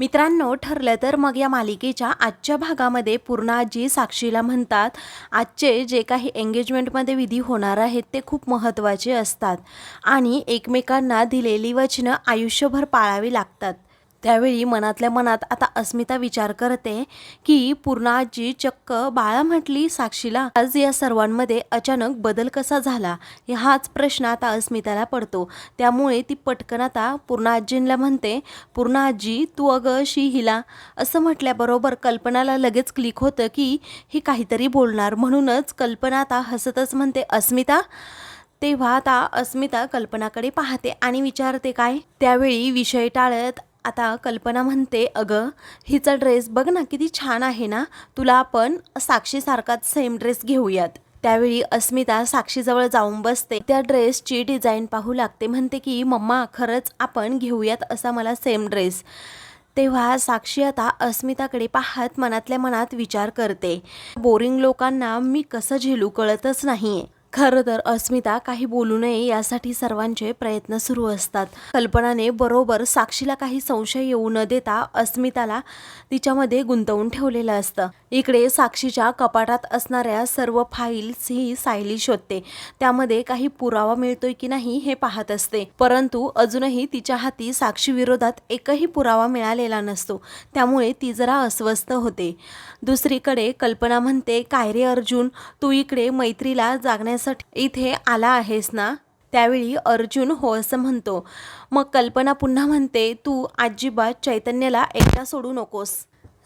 मित्रांनो ठरलं तर मग या मालिकेच्या आजच्या भागामध्ये पूर्ण आजी साक्षीला म्हणतात आजचे जे काही एंगेजमेंटमध्ये विधी होणार आहेत ते खूप महत्त्वाचे असतात आणि एकमेकांना दिलेली वचनं आयुष्यभर पाळावी लागतात. त्यावेळी मनातल्या मनात आता अस्मिता विचार करते की पूर्ण आजी चक्क बाळा म्हटली साक्षीला आज या सर्वांमध्ये अचानक बदल कसा झाला? हाच प्रश्न आता अस्मिताला पडतो. त्यामुळे ती पटकन आता पूर्णाजींना म्हणते पूर्ण आजी तू अगं शी हिला असं म्हटल्याबरोबर कल्पनाला लगेच क्लिक होतं की ही काहीतरी बोलणार. म्हणूनच कल्पना आता हसतच म्हणते अस्मिता? तेव्हा आता अस्मिता कल्पनाकडे पाहते आणि विचारते काय? त्यावेळी विषय टाळत आता कल्पना म्हणते अगं हिचा ड्रेस बघ ना किती छान आहे ना. तुला आपण साक्षीसारखाच सेम ड्रेस घेऊयात. त्यावेळी अस्मिता साक्षीजवळ जाऊन बसते. त्या ड्रेसची डिझाईन पाहू लागते. म्हणते की मम्मा खरंच आपण घेऊयात असा मला सेम ड्रेस तेव्हा साक्षी आता अस्मिताकडे पाहत मनातल्या मनात विचार करते. बोरिंग लोकांना मी कसं झेलू कळतच नाहीये. खरं तर अस्मिता काही बोलू नये यासाठी सर्वांचे प्रयत्न सुरू असतात. कल्पनाने बरोबर साक्षीला काही संशय येऊ न देता अस्मिताला तिच्यामध्ये गुंतवून ठेवलेलं असतं. इकडे साक्षीच्या कपाटात असणाऱ्या सर्व फाईल्स ही सायली शोधते. त्यामध्ये काही पुरावा मिळतोय की नाही हे पाहत असते. परंतु अजूनही तिच्या हाती साक्षी विरोधात एकही पुरावा मिळालेला नसतो. त्यामुळे ती जरा अस्वस्थ होते. दुसरीकडे कल्पना म्हणते काय रे अर्जुन? तू इकडे मैत्रीला करण्यासाठी इथे आला आहेस ना? त्यावेळी अर्जुन हो असं म्हणतो. मग कल्पना पुन्हा म्हणते तू अजिबात चैतन्याला एकटा सोडू नकोस.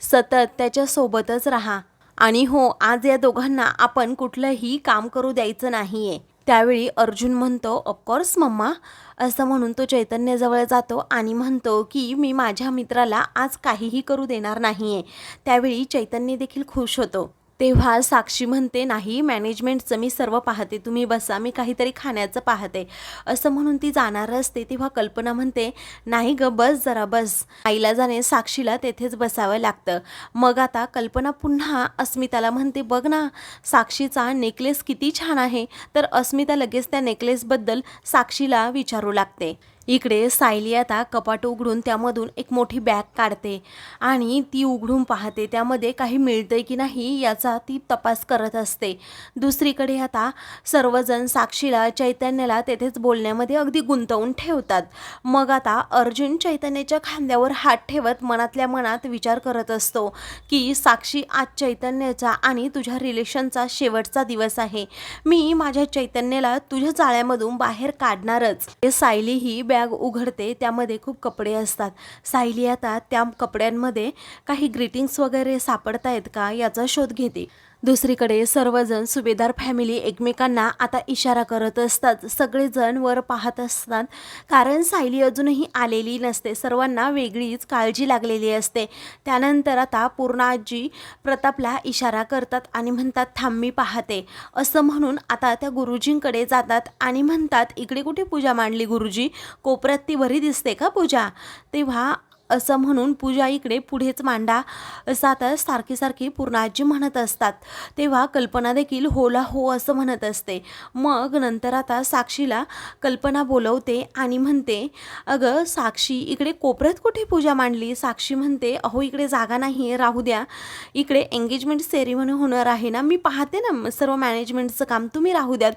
सतत त्याच्यासोबतच राहा. आणि हो आज या दोघांना आपण कुठलंही काम करू द्यायचं नाहीये. त्यावेळी अर्जुन म्हणतो ऑफकोर्स मम्मा. असं म्हणून तो चैतन्याजवळ जातो आणि म्हणतो की मी माझ्या मित्राला आज काहीही करू देणार नाहीये. त्यावेळी चैतन्य देखील खुश होतो. तेव्हा साक्षी म्हणते नाही मॅनेजमेंटचं मी सर्व पाहते. तुम्ही बसा मी काहीतरी खाण्याचं पाहते. असं म्हणून ती जाणार असते. तेव्हा कल्पना म्हणते नाही ग बस जरा बस. आईला जाणे साक्षीला तेथेच बसावं लागतं. मग आता कल्पना पुन्हा अस्मिताला म्हणते बघ ना साक्षीचा नेकलेस किती छान आहे. तर अस्मिता लगेच त्या नेकलेसबद्दल साक्षीला विचारू लागते. इकडे सायली आता कपाट उघडून त्यामधून एक मोठी बॅग काढते आणि ती उघडून पाहते. त्यामध्ये काही मिळतंय की नाही याचा ती तपास करत असते. दुसरीकडे आता सर्वजण साक्षीला चैतन्याला तेथेच बोलण्यामध्ये अगदी गुंतवून ठेवतात. मग आता अर्जुन चैतन्याच्या खांद्यावर हात ठेवत मनातल्या मनात विचार करत असतो की साक्षी आज चैतन्याचा आणि तुझ्या रिलेशनचा शेवटचा दिवस आहे. मी माझ्या चैतन्याला तुझ्या जाळ्यामधून बाहेर काढणारच. सायली ही बॅग उघडते त्यामध्ये खूप कपडे असतात. सायली आता त्या कपड्यांमध्ये काही ग्रीटिंग्स वगैरे सापडतायत का? याचा शोध घेते. दुसरीकडे सर्वजण सुभेदार फॅमिली एकमेकांना आता इशारा करत असतात. सगळेजण वर पाहत असतात. कारण सायली अजूनही आलेली नसते. सर्वांना वेगळीच काळजी लागलेली असते. त्यानंतर आता पूर्ण आजी प्रतापला इशारा करतात आणि म्हणतात थांब मी पाहते. असं म्हणून आता त्या गुरुजींकडे जातात आणि म्हणतात इकडे कुठे पूजा मांडली गुरुजी? कोपऱ्यात ती बरी दिसते का पूजा? तेव्हा असं म्हणून पूजा इकडे पुढेच मांडा. असं आता सारखी सारखी पूर्णाजी म्हणत असतात. तेव्हा कल्पना देखील होला हो असं म्हणत असते. मग नंतर आता साक्षीला कल्पना बोलवते आणि म्हणते अगं साक्षी इकडे कोपऱ्यात कुठे पूजा मांडली? साक्षी म्हणते अहो इकडे जागा नाही आहे राहू द्या. इकडे एंगेजमेंट सेरेमनी होणार आहे ना मी पाहते ना सर्व मॅनेजमेंटचं काम तुम्ही राहू द्यात.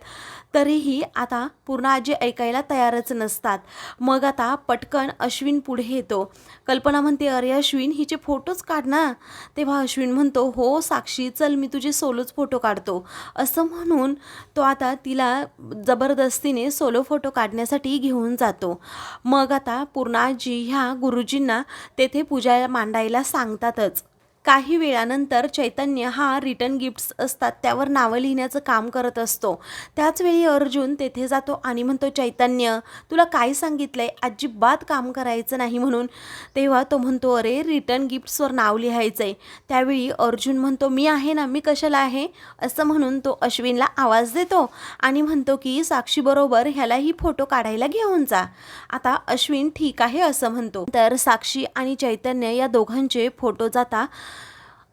तरीही आता पूर्ण आजी ऐकायला तयारच नसतात. मग आता पटकन अश्विन पुढे येतो. कल्पना म्हणते अरे अश्विन हिचे फोटोच काढ ना. तेव्हा अश्विन म्हणतो हो साक्षी चल मी तुझे सोलोच फोटो काढतो. असं म्हणून तो आता तिला जबरदस्तीने सोलो फोटो काढण्यासाठी घेऊन जातो. मग आता पूर्णाजी ह्या गुरुजींना तेथे पूजा मांडायला सांगतातच. काही वेळानंतर चैतन्य हा रिटर्न गिफ्ट्स असतात त्यावर नावं लिहिण्याचं काम करत असतो. त्याचवेळी अर्जुन तेथे जातो आणि म्हणतो चैतन्य तुला काय सांगितलं आहे अजिबात काम करायचं नाही म्हणून. तेव्हा तो म्हणतो अरे रिटर्न गिफ्ट्सवर नाव लिहायचं आहे त्यावेळी अर्जुन म्हणतो मी आहे ना मी कशाला आहे? असं म्हणून तो अश्विनला आवाज देतो आणि म्हणतो की साक्षीबरोबर ह्यालाही फोटो काढायला घेऊन जा. आता अश्विन ठीक आहे असं म्हणतो. तर साक्षी आणि चैतन्य या दोघांचे फोटो जाता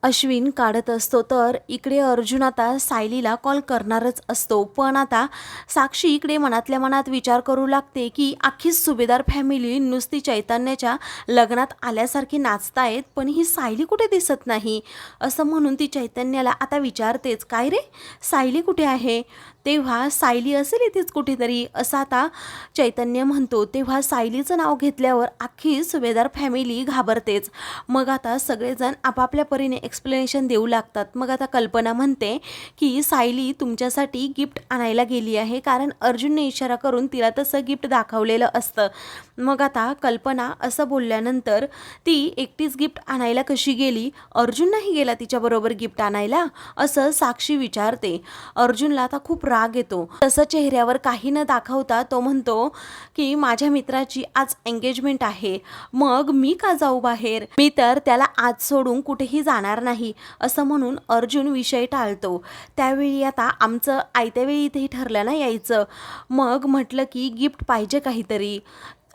अश्विन काढत असतो. तर इकडे अर्जुन आता सायलीला कॉल करणारच असतो. पण आता साक्षी इकडे मनातल्या मनात विचार करू लागते की अख्खीच सुभेदार फॅमिली नुसती चैतन्याच्या लग्नात आल्यासारखी नाचतायत पण ही सायली कुठे दिसत नाही? असं म्हणून ती चैतन्याला आता विचारतेच काय रे? सायली कुठे आहे? तेव्हा सायली असेल इथेच कुठेतरी असं आता चैतन्य म्हणतो. तेव्हा सायलीचं नाव घेतल्यावर अख्खी सुभेदार फॅमिली घाबरतेच. मग आता सगळेजण आपापल्या परीने एक्सप्लेनेशन देऊ लागतात. मग आता कल्पना म्हणते की सायली तुमच्यासाठी गिफ्ट आणायला गेली आहे. कारण अर्जुनने इशारा करून तिला तसं गिफ्ट दाखवलेलं असतं. मग आता कल्पना असं बोलल्यानंतर ती एकटीच गिफ्ट आणायला कशी गेली? अर्जुन नाही गेला तिच्याबरोबर गिफ्ट आणायला? असं साक्षी विचारते. अर्जुनला आता खूप राग येतो. तसं चेहऱ्यावर काही न दाखवता तो म्हणतो की माझ्या मित्राची आज एंगेजमेंट आहे. मग मी का जाऊ बाहेर? मी तर त्याला आज सोडून कुठेही जाणार नाही असं म्हणून अर्जुन विषय टाळतो. त्यावेळी आता आमचं आयत्यावेळी इथेही ठरलं ना यायचं. मग म्हटलं की गिफ्ट पाहिजे काहीतरी.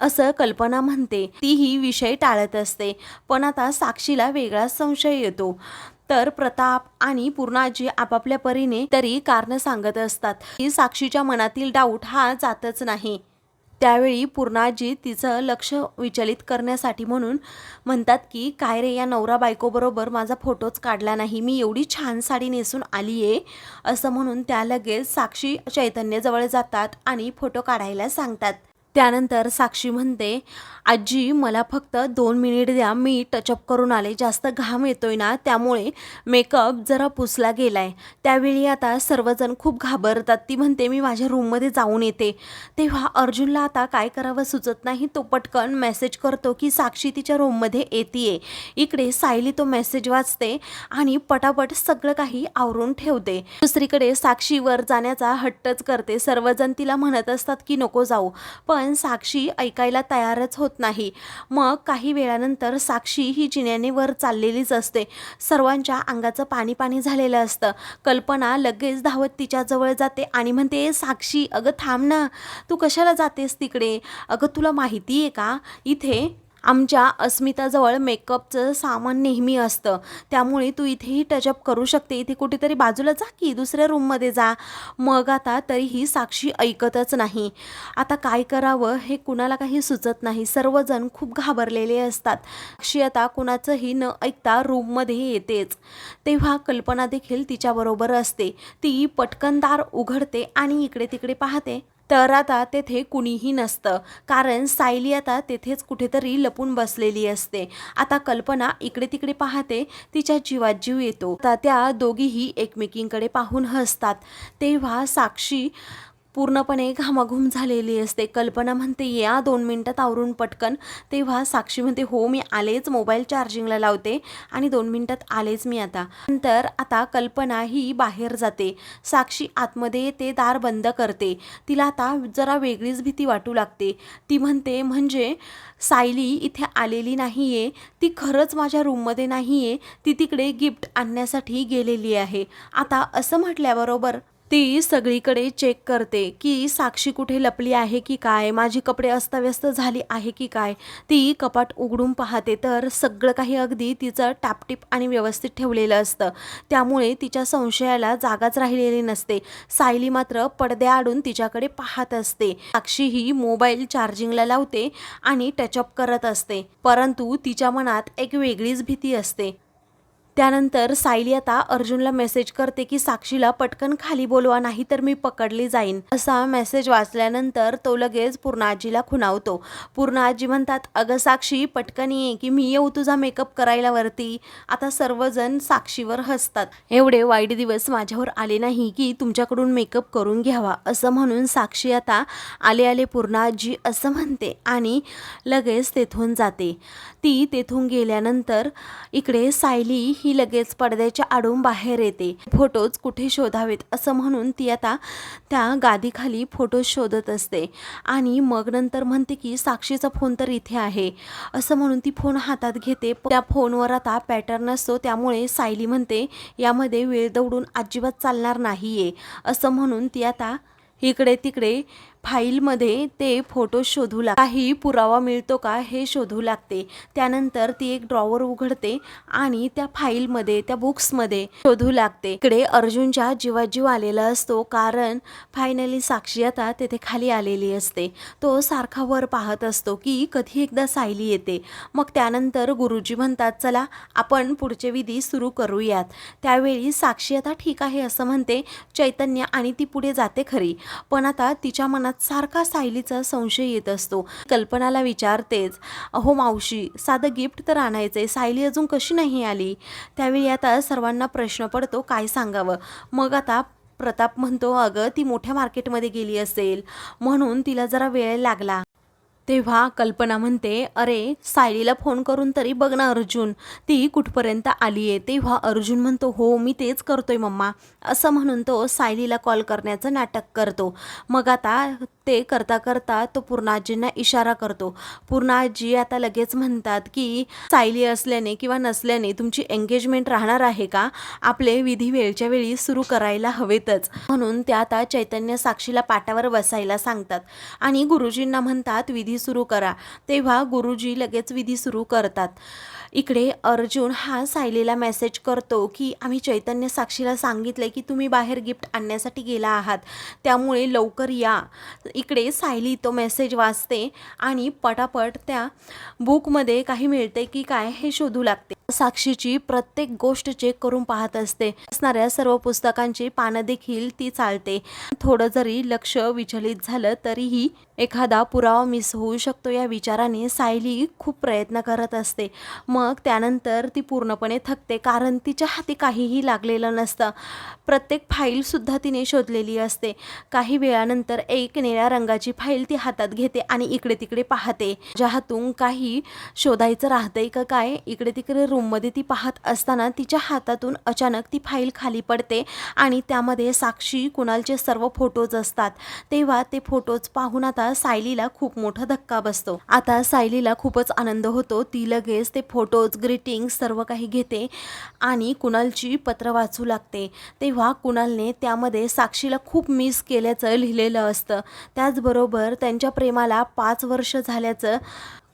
असं कल्पना म्हणते. तीही विषय टाळत असते. पण आता साक्षीला वेगळाच संशय येतो. तर प्रताप आणि पूर्णाजी आपापल्या परीने तरी कारणं सांगत असतात. की साक्षीच्या मनातील डाऊट हा जातच नाही. त्यावेळी पूर्णाजी तिचं लक्ष विचलित करण्यासाठी म्हणून म्हणतात की काय रे या नवरा बायकोबरोबर माझा फोटोच काढला नाही. मी एवढी छान साडी नेसून आली आहे असं म्हणून त्या लगेच साक्षी चैतन्यजवळ जातात आणि फोटो काढायला सांगतात. त्यानंतर साक्षी म्हणते आजी मला फक्त दोन मिनिट द्या मी टचअप करून आले. जास्त घाम येतोय ना त्यामुळे मेकअप जरा पुसला गेला आहे त्यावेळी आता सर्वजण खूप घाबरतात. ती म्हणते मी माझ्या रूममध्ये जाऊन येते. तेव्हा अर्जुनला आता काय करावं सुचत नाही. तो पटकन मेसेज करतो की साक्षी तिच्या रूममध्ये येते इकडे सायली तो मेसेज वाचते आणि पटापट सगळं काही आवरून ठेवते. दुसरीकडे साक्षीवर जाण्याचा हट्टच करते. सर्वजण तिला म्हणत असतात की नको जाऊ. पण साक्षी ऐकायला तयारच होत नाही. मग काही वेळानंतर साक्षी ही जिन्याने वर चाललेलीच असते. सर्वांच्या अंगाचं पाणी पाणी झालेलं असतं. कल्पना लगेच धावत तिच्याजवळ जाते आणि म्हणते साक्षी अगं थांब ना. तू कशाला जातेस तिकडे? अगं तुला माहिती आहे का? इथे आमच्या अस्मिताजवळ मेकअपचं सामान नेहमी असतं. त्यामुळे तू इथेही टचअप करू शकते. इथे कुठेतरी बाजूला जा की दुसऱ्या रूममध्ये जा. मग आता तरीही साक्षी ऐकतच नाही. आता काय करावं हे कुणाला काही सुचत नाही. सर्वजण खूप घाबरलेले असतात. साक्षी आता कुणाचंही न ऐकता रूममध्ये येतेच. तेव्हा कल्पना देखील तिच्याबरोबर असते. ती पटकन दार उघडते आणि इकडे तिकडे पाहते. तर आता तेथे कुणीही नसतं. कारण सायली आता तेथेच कुठेतरी लपून बसलेली असते. आता कल्पना इकडे तिकडे पाहते तिच्या जीवात जीव येतो. तर त्या दोघीही एकमेकींकडे पाहून हसतात. तेव्हा साक्षी पूर्णपणे घामाघूम झालेली असते. कल्पना म्हणते या दोन मिनटात आवरून पटकन. तेव्हा साक्षी म्हणते हो मी आलेच मोबाईल चार्जिंगला लावते आणि दोन मिनटात आलेच मी आता. नंतर आता कल्पना ही बाहेर जाते. साक्षी आतमध्ये येते दार बंद करते. तिला आता जरा वेगळीच भीती वाटू लागते. ती म्हणते म्हणजे सायली इथे आलेली नाही आहे ती खरंच माझ्या रूममध्ये नाही आहे ती तिकडे गिफ्ट आणण्यासाठी गेलेली आहे. आता असं म्हटल्याबरोबर ती सगळीकडे चेक करते की साक्षी कुठे लपली आहे की काय? माझी कपडे अस्ताव्यस्त झाली आहे की काय? ती कपाट उघडून पाहते. तर सगळं काही अगदी तिचं टापटीप आणि व्यवस्थित ठेवलेलं असतं. त्यामुळे तिच्या संशयाला जागाच राहिलेली नसते. सायली मात्र पडद्याआडून तिच्याकडे पाहत असते. साक्षी ही मोबाईल चार्जिंगला लावते आणि टचअप करत असते. परंतु तिच्या मनात एक वेगळीच भीती असते. त्यानंतर सायली आता अर्जुनला मेसेज करते की साक्षीला पटकन खाली बोलवा नाही तर मी पकडली जाईन असा मेसेज वाचल्यानंतर तो लगेच पूर्णाजीला खुणावतो. पूर्णाजी म्हणतात अगं साक्षी पटकन ये की मी येऊ तुझा मेकअप करायला वरती. आता सर्वजण साक्षीवर हसतात. एवढे वाईट दिवस माझ्यावर आले नाही की तुमच्याकडून मेकअप करून घ्यावा असं म्हणून साक्षी आता आले आले पूर्णाजी असं म्हणते आणि लगेच तेथून जाते. ती तेथून गेल्यानंतर इकडे सायली ही लगेच पडद्याच्या आडून बाहेर येते. फोटोज कुठे शोधावेत असं म्हणून ती आता त्या गादीखाली फोटोज शोधत असते. आणि मग नंतर म्हणते की साक्षीचा फोन तर इथे आहे. असं म्हणून ती फोन हातात घेते. त्या फोनवर आता पॅटर्न असतो त्यामुळे सायली म्हणते यामध्ये वेळ दौडून अजिबात चालणार नाहीये. असं म्हणून ती आता इकडे तिकडे फाईलमध्ये ते फोटो शोधू लाग काही पुरावा मिळतो का हे शोधू लागते. त्यानंतर ती एक ड्रॉवर उघडते आणि त्या फाईलमध्ये त्या बुक्समध्ये शोधू लागते. इकडे अर्जुनच्या जीवाजीव आलेला असतो कारण फायनली साक्षी आता तेथे खाली आलेली असते. तो सारखा वर पाहत असतो की कधी एकदा सायली येते. मग त्यानंतर गुरुजी म्हणतात चला आपण पुढचे विधी सुरू करूयात. त्यावेळी साक्षी आता ठीक आहे असं म्हणते चैतन्य आणि ती पुढे जाते खरी. पण आता तिच्या मनात सारखा सायलीचा संशय येत असतो. कल्पनाला विचारतेच अहो मावशी साधं गिफ्ट तर आणायचं आहे सायली अजून कशी नाही आली? त्यावेळी आता सर्वांना प्रश्न पडतो काय सांगावं? मग आता प्रताप म्हणतो अगं ती मोठ्या मार्केटमध्ये गेली असेल म्हणून तिला जरा वेळ लागला. तेव्हा कल्पना म्हणते अरे सायलीला फोन करून तरी बघ ना अर्जुन. ती कुठपर्यंत आली आहे? तेव्हा अर्जुन म्हणतो हो मी तेच करतोय मम्मा. असं म्हणून तो सायलीला कॉल करण्याचं नाटक करतो. मग आता ते करता करता तो पूर्णाजींना इशारा करतो. पूर्णाजी आता लगेच म्हणतात की सायली असल्याने किंवा नसल्याने तुमची एंगेजमेंट राहणार आहे का? आपले विधी वेळच्या वेळी सुरू करायला हवेतच. म्हणून त्या आता चैतन्य साक्षीला पाटावर बसायला सांगतात. आणि गुरुजींना म्हणतात विधी सुरू करा. तेव्हा गुरुजी लगेच विधी सुरू करतात. इकडे अर्जुन हा सायलीला मेसेज करतो की आम्ही चैतन्य साक्षीला सांगितलं की तुम्ही बाहेर गिफ्ट आणण्यासाठी गेला आहात. त्यामुळे लवकर या. इकडे सायली तो मेसेज वाचते आणि पटापट त्या बुकमध्ये काही मिळते की काय हे शोधू लागते. साक्षीची प्रत्येक गोष्ट चेक करून पाहत असते. असणाऱ्या सर्व पुस्तकांची पानं देखील ती चालते. थोडं जरी लक्ष विचलित झालं तरीही एखादा पुरावा मिस होऊ शकतो या विचाराने सायली खूप प्रयत्न करत असते. मग त्यानंतर ती पूर्णपणे थकते कारण तिच्या हाती काहीही लागलेलं नसतं. प्रत्येक फाईलसुद्धा तिने शोधलेली असते. काही वेळानंतर एक निळ्या रंगाची फाईल ती हातात घेते आणि इकडे तिकडे पाहते. ज्या हातून काही शोधायचं राहतंय का काय? इकडे तिकडे रूममध्ये ती पाहत असताना तिच्या हातातून अचानक ती फाईल खाली पडते आणि त्यामध्ये साक्षी कुणालचे सर्व फोटोज असतात. तेव्हा ते फोटोज पाहून आता सायलीला खूप मोठा धक्का बसतो. आता सायलीला खूपच आनंद होतो. ती लगेच ते फोटोज ग्रीटिंग सर्व काही घेते आणि कुणालची पत्र वाचू लागते. तेव्हा कुणालने त्यामध्ये साक्षीला खूप मिस केल्याचं लिहिलेलं असतं. त्याचबरोबर त्यांच्या प्रेमाला पाच वर्ष झाल्याचं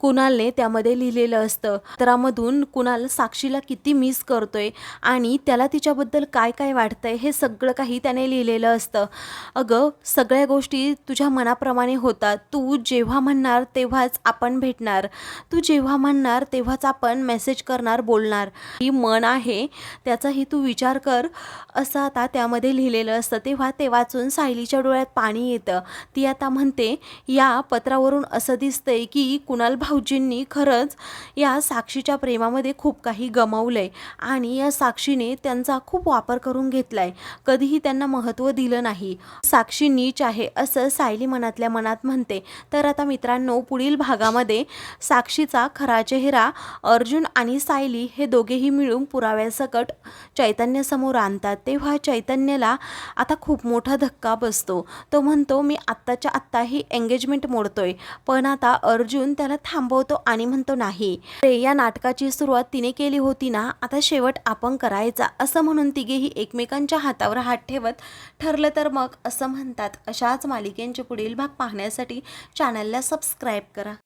कुणालने त्यामध्ये लिहिलेलं असतं. पत्रामधून कुणाल साक्षीला किती मिस करतोय आणि त्याला तिच्याबद्दल काय काय वाटतंय हे सगळं काही त्याने लिहिलेलं असतं. अगं सगळ्या गोष्टी तुझ्या मनाप्रमाणे होतात. तू जेव्हा म्हणणार तेव्हाच आपण भेटणार. तू जेव्हा म्हणणार तेव्हाच आपण मेसेज करणार बोलणार. ही मन आहे त्याचाही तू विचार कर. असं आता त्यामध्ये लिहिलेलं असतं. तेव्हा ते वाचून सायलीच्या डोळ्यात पाणी येतं. ती आता म्हणते या पत्रावरून असं दिसतंय की कुणाल भाऊजींनी खरंच या साक्षीच्या प्रेमामध्ये खूप काही गमावलंय. आणि या साक्षीने त्यांचा खूप वापर करून घेतलाय. कधीही त्यांना महत्त्व दिलं नाही. साक्षी नीच आहे असं सायली मनातल्या मनात म्हणते. तर आता मित्रांनो पुढील भागामध्ये साक्षीचा खरा चेहरा अर्जुन आणि सायली हे दोघेही मिळून पुराव्यासकट चैतन्यासमोर आणतात. तेव्हा चैतन्याला आता खूप मोठा धक्का बसतो. तो म्हणतो मी आत्ताच्या आत्ता ही एंगेजमेंट मोडतोय. पण आता अर्जुन त्याला थांबवतो आणि म्हणतो नाही. रे या नाटकाची सुरुवात तिने केली होती ना आता शेवट आपण करायचा असं म्हणून तिघेही एकमेकांच्या हातावर हात ठेवत ठरलं तर मग असं म्हणतात. अशाच मालिकेंचे पुढील भाग पाहण्यासाठी चॅनलला सबस्क्राईब करा.